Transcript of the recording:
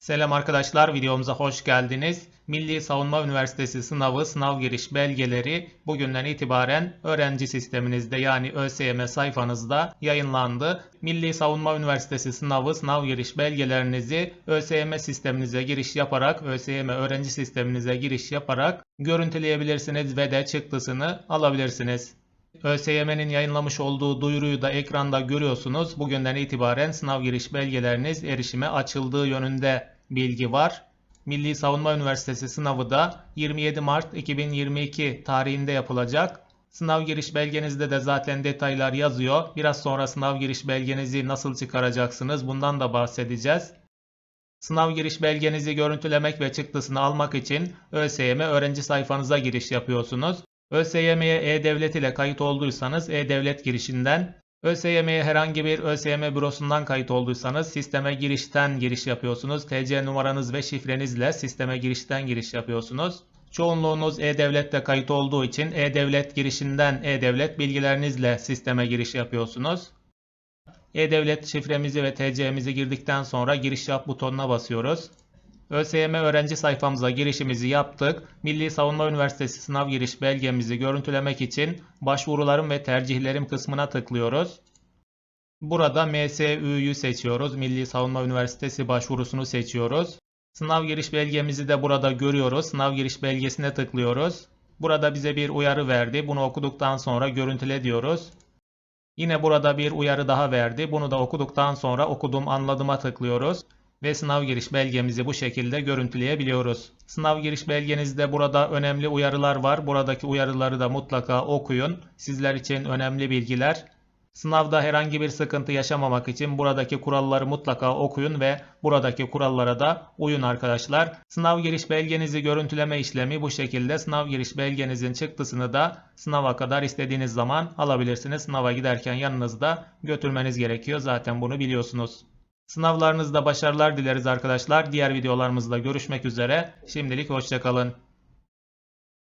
Selam arkadaşlar, videomuza hoş geldiniz. Milli Savunma Üniversitesi sınavı sınav giriş belgeleri bugünden itibaren öğrenci sisteminizde yani ÖSYM sayfanızda yayınlandı. Milli Savunma Üniversitesi sınavı sınav giriş belgelerinizi ÖSYM sisteminize giriş yaparak, ÖSYM öğrenci sisteminize giriş yaparak görüntüleyebilirsiniz ve de çıktısını alabilirsiniz. ÖSYM'nin yayınlamış olduğu duyuruyu da ekranda görüyorsunuz. Bugünden itibaren sınav giriş belgeleriniz erişime açıldığı yönünde bilgi var. Milli Savunma Üniversitesi sınavı da 27 Mart 2022 tarihinde yapılacak. Sınav giriş belgenizde de zaten detaylar yazıyor. Biraz sonra sınav giriş belgenizi nasıl çıkaracaksınız bundan da bahsedeceğiz. Sınav giriş belgenizi görüntülemek ve çıktısını almak için ÖSYM öğrenci sayfanıza giriş yapıyorsunuz. ÖSYM'ye E-Devlet ile kayıt olduysanız E-Devlet girişinden, ÖSYM'ye herhangi bir ÖSYM bürosundan kayıt olduysanız sisteme girişten giriş yapıyorsunuz. TC numaranız ve şifrenizle sisteme girişten giriş yapıyorsunuz. Çoğunluğunuz E-Devlet'te kayıt olduğu için E-Devlet girişinden E-Devlet bilgilerinizle sisteme giriş yapıyorsunuz. E-Devlet şifremizi ve TC'mizi girdikten sonra giriş yap butonuna basıyoruz. ÖSYM öğrenci sayfamıza girişimizi yaptık. Milli Savunma Üniversitesi sınav giriş belgemizi görüntülemek için başvurularım ve tercihlerim kısmına tıklıyoruz. Burada MSÜ'yü seçiyoruz. Milli Savunma Üniversitesi başvurusunu seçiyoruz. Sınav giriş belgemizi de burada görüyoruz. Sınav giriş belgesine tıklıyoruz. Burada bize bir uyarı verdi. Bunu okuduktan sonra görüntüle diyoruz. Yine burada bir uyarı daha verdi. Bunu da okuduktan sonra okudum anladıma tıklıyoruz ve sınav giriş belgemizi bu şekilde görüntüleyebiliyoruz. Sınav giriş belgenizde burada önemli uyarılar var. Buradaki uyarıları da mutlaka okuyun. Sizler için önemli bilgiler. Sınavda herhangi bir sıkıntı yaşamamak için buradaki kuralları mutlaka okuyun ve buradaki kurallara da uyun arkadaşlar. Sınav giriş belgenizi görüntüleme işlemi bu şekilde. Sınav giriş belgenizin çıktısını da sınava kadar istediğiniz zaman alabilirsiniz. Sınava giderken yanınızda götürmeniz gerekiyor. Zaten bunu biliyorsunuz. Sınavlarınızda başarılar dileriz arkadaşlar. Diğer videolarımızda görüşmek üzere. Şimdilik hoşçakalın.